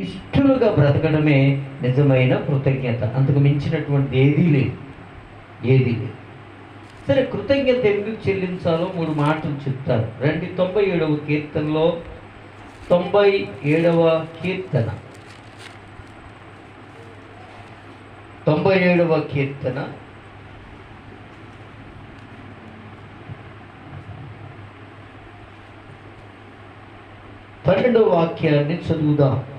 ఇష్టలుగా బ్రతకడమే నిజమైన కృతజ్ఞత. అంతకు మించినటువంటి ఏదీ లేదు. ఏదీ లేదు. సరే కృతజ్ఞత ఎందుకు చెల్లించాలో మూడు మాటలు చెప్తారు. రండి తొంభై ఏడవ కీర్తనలో తొంభై ఏడవ కీర్తన. తొంభై ఏడవ కీర్తన. పన్నెండవ వాక్యాన్ని చదువుదాం.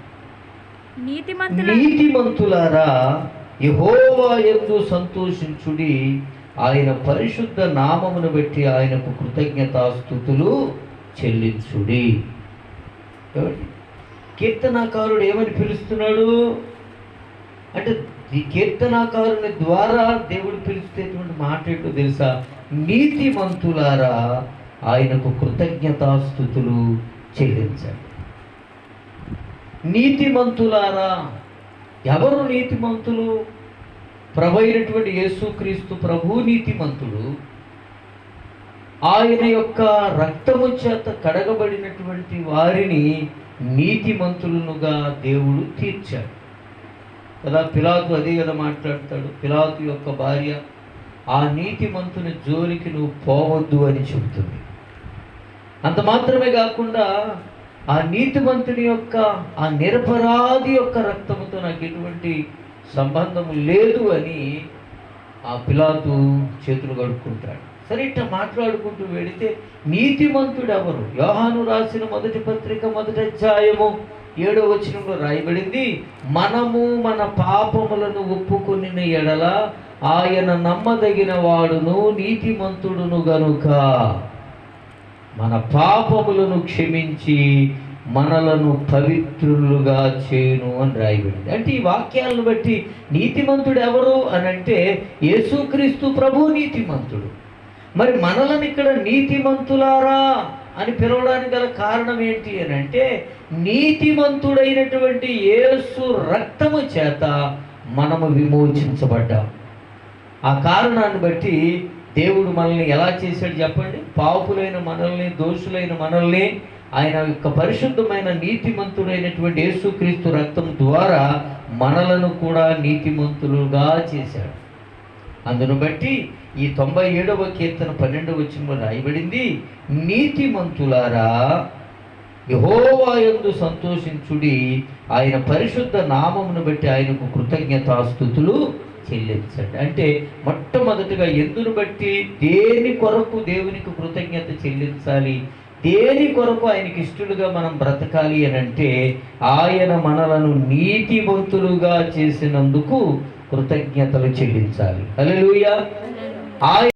నీతిమంతులారా యహోవా ఎందు సంతోషించుడి ఆయన పరిశుద్ధ నామమును బట్టి ఆయనకు కృతజ్ఞతాస్థుతులు చెల్లించుడి. కీర్తనాకారుడు ఏమని పిలుస్తున్నాడు? అంటే ఈ కీర్తనాకారుని ద్వారా దేవుడు పిలిచేటువంటి మాట ఏంటో తెలుసా? నీతిమంతులారా ఆయనకు కృతజ్ఞతాస్థుతులు చెల్లించండి. నీతిమంతులారా? ఎవరు నీతిమంతులు? ప్రభు అయినటువంటి యేసుక్రీస్తు ప్రభు నీతిమంతుడు. ఆయన యొక్క రక్తము చేత కడగబడినటువంటి వారిని నీతిమంతులనుగా దేవుడు తీర్చాడు. కదా పిలాతు అదే కదా మాట్లాడతాడు. పిలాతు యొక్క భార్య ఆ నీతిమంతుని జోలికి నువ్వు పోవద్దు అని చెబుతుంది. అంత మాత్రమే కాకుండా ఆ నీతివంతుని యొక్క ఆ నిరపరాధి యొక్క రక్తముతో నాకు ఎటువంటి సంబంధం లేదు అని ఆ పిలాతు చేతులు కడుక్కుంటాడు. సరే ఇట్లా మాట్లాడుకుంటూ వెళితే నీతిమంతుడు ఎవరు యోహాను రాసిన మొదటి పత్రిక మొదటి అధ్యాయము ఏడో వచనంలో రాయబడింది మనము మన పాపములను ఒప్పుకొని ఎడల ఆయన నమ్మదగిన వాడును నీతిమంతుడును గనుక. మన పాపములను క్షమించి మనలను పవిత్రులుగా చేయును అని రాయబడింది. అంటే ఈ వాక్యాలను బట్టి నీతిమంతుడు ఎవరు అని అంటే యేసుక్రీస్తు ప్రభు నీతిమంతుడు. మరి మనలను ఇక్కడ నీతిమంతులారా అని పిలవడానికి గల కారణం ఏంటి అని అంటే నీతిమంతుడైనటువంటి యేసు రక్తము చేత మనము విమోచించబడ్డాం ఆ కారణాన్ని బట్టి దేవుడు మనల్ని ఎలా చేశాడు చెప్పండి? పాపులైన మనల్ని దోషులైన మనల్ని ఆయన యొక్క పరిశుద్ధమైన నీతిమంతుడైనటువంటి యేసుక్రీస్తు రక్తం ద్వారా మనలను కూడా నీతిమంతులుగా చేశాడు. అందును బట్టి ఈ తొంభై ఏడవ కీర్తన పన్నెండవ వచనంలో రాయబడింది నీతిమంతులారా యహోవాయందు సంతోషించుడి ఆయన పరిశుద్ధ నామమును బట్టి ఆయనకు కృతజ్ఞతాస్థుతులు చెల్లించండి. అంటే మొట్టమొదటిగా ఎందును బట్టి దేని కొరకు దేవునికి కృతజ్ఞత చెల్లించాలి? దేని కొరకు ఆయనకి ఇష్టలుగా మనం బ్రతకాలి అని అంటే ఆయన మనలను నీతివంతులుగా చేసినందుకు కృతజ్ఞతలు చెల్లించాలి. హల్లెలూయా. ఆయన